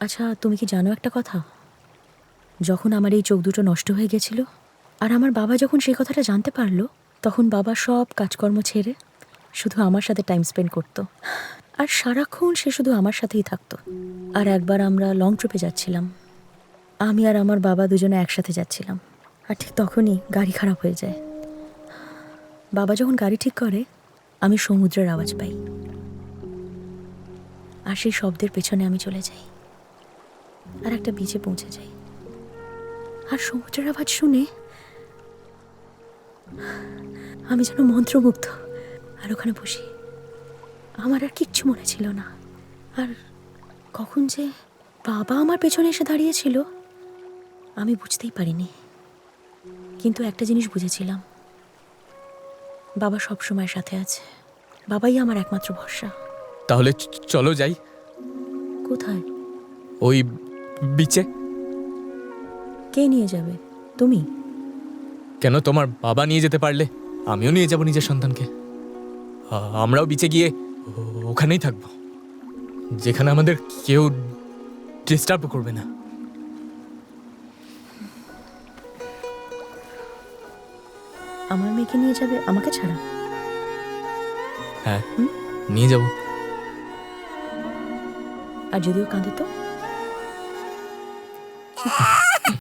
আচ্ছা তুমি কি জানো একটা কথা? যখন আমার এই চোখ দুটো নষ্ট হয়ে গেছিল, আর আমার বাবা যখন সেই কথাটা জানতে পারল, তখন বাবা সব কাজকর্ম ছেড়ে শুধু আমার সাথে টাইম স্পেন্ড করতো। আর সারাক্ষণ সে শুধু আমার সাথেই থাকতো। আর একবার আমরা লং ট্রিপে যাচ্ছিলাম। আমি আর আমার বাবা দুজনে একসাথে যাচ্ছিলাম। আর ঠিক তখনই গাড়ি খারাপ হয়ে যায়। বাবা যখন গাড়ি ঠিক করে, আমি সমুদ্রের আওয়াজ পাই। আর সেই শব্দের পেছনে আমি চলে যাই। আর একটা বিচে পৌঁছে যাই। আর সমুদ্রের আওয়াজ শুনে আমি যেন মন্ত্রমুগ্ধ। আর ওখানে বসি। আমার আর কিচ্ছু মনে ছিল না। আর কখন যে বাবা আমার পেছনে এসে দাঁড়িয়েছিল আমি বুঝতেই পারিনি। কিন্তু একটা জিনিস বুঝেছিলাম। বাবা সব সময় সাথে আছে। বাবাই আমার একমাত্র ভরসা। তাহলে চলো যাই। কোথায়? ওই বিচে। কে নিয়ে যাবে? তুমি? কেন তোমার বাবা নিয়ে যেতে পারলে? আমিও নিয়ে যাব নিজের সন্তানকে। আ- আমরাও বিচে গিয়ে ও- ওখানেই থাকব। যেখানে আমাদের কেউ ডিস্টার্ব করবে না। আমার মেয়েকে নিয়ে যাবে? আমাকে ছাড়া? হ্যাঁ নিয়ে যাব। আর যদিও কাঁদে তো? ah!